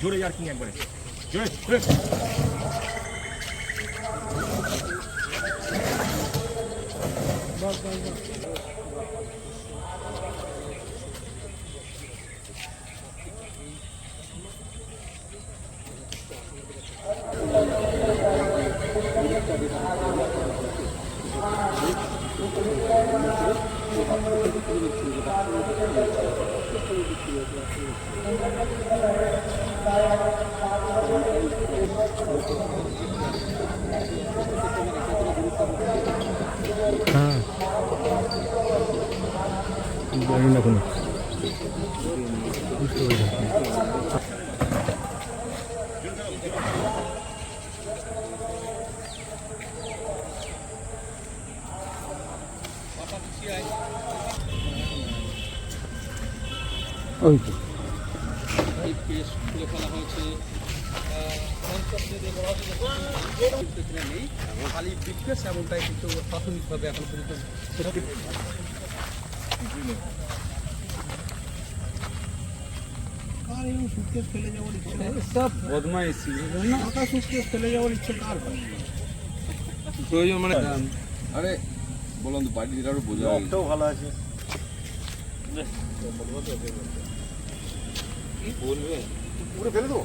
জোরে আর কি একবারে। জোরে জোরে। হ্যাঁ জানি 여기 나구나. ওই তো। খুলে বিকনেস এমনটাই কিন্তু প্রাথমিকভাবে এখন পর্যন্ত প্রয়োজন মানে আরে বললাম তো বাড়ি দিলে আরও বোঝা রক্তও ভালো আছে। কি বলবে? পুরো ফেলে দেবো?